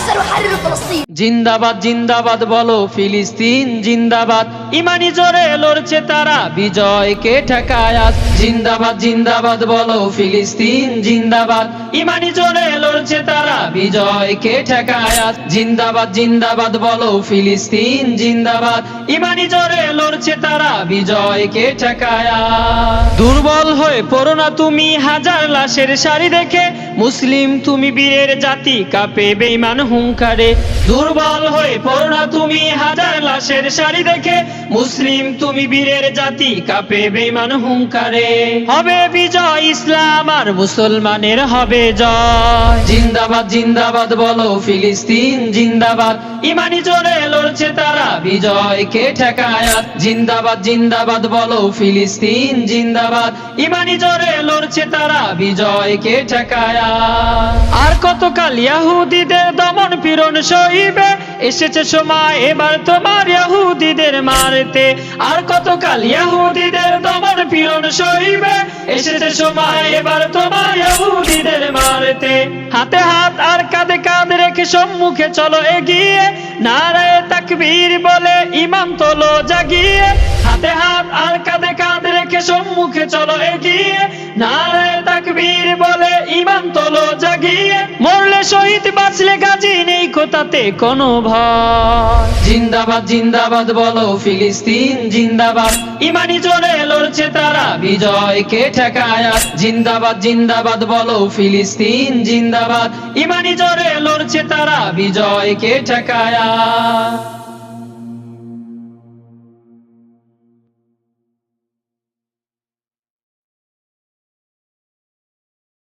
أحسن أحرر فلسطين. জিন্দাবাদ জিন্দাবাদ বলো, ফিলিস্তিন জিন্দাবাদ ইমানি জোরে লড়ছে তারা, বিজয়কে ঠেকায় আজ। জিন্দাবাদ জিন্দাবাদ বলো, ফিলিস্তিন জিন্দাবাদ ইমানি জোরে লড়ছে তারা, বিজয়কে ঠেকায় আজ। জিন্দাবাদ জিন্দাবাদ বলো, ফিলিস্তিন জিন্দাবাদ ইমানি জোরে লড়ছে তারা, বিজয়কে ঠেকায় আজ। দুর্বল হয়ে পড়ো না তুমি, হাজার লাশের সারি দেখে মুসলিম তুমি বীরের জাতি, কাপে বেইমান হুঙ্কারে দুর্বল হয়ে পড়ো না তুমি হাজার লাশের সারি দেখে। মুসলিম তুমি বীরের জাতি, কাপে বেইমান হুঙ্কারে। হবে বিজয় ইসলাম আর মুসলমানের হবে জয়। জিন্দাবাদ জিন্দাবাদ বলো ফিলিস্তিন, জিন্দাবাদ। ইমানি জোরে লড়ছে তারা বিজয় কে আজ। জিন্দাবাদ জিন্দাবাদ বলো ফিলিস্তিন, জিন্দাবাদ। ইমানি জোরে লড়ছে তারা বিজয়কে ঠেকায় আজ। আর কতকাল ইয়াহুদিদের দমন পীড়ন সইবে এসেছে সময় এবার তোমার ইয়াহুদিদের মারতে। আর কতকাল ইয়াহুদিদের দমন পীড়ন সইবে এসেছে সময় এবার তোমার ইয়াহুদিদের মারতে। হাতে হাত আর কাঁধে কাঁধ রেখে সম্মুখে চলো এগিয়ে, নারায় তাকবীর বলে ইমাম তোলো জাগিয়ে। হাতে হাত সম্মুখে চলো এগিয়ে। নারায় তাকবীর বলে ইমাম তোলো জাগিয়ে। মরলে শহীদ বাঁচলে গাজী নেই কোথাতে কোনো ভয়। জিন্দাবাদ জিন্দাবাদ বলো ফিলিস্তিন, জিন্দাবাদ। ইমানি জোরে লড়ছে তারা বিজয়কে ঠেকায়। আজ। জিন্দাবাদ জিন্দাবাদ বলো ফিলিস্তিন, জিন্দাবাদ। ইমানি জোরে লড়ছে তারা বিজয় কে আজ।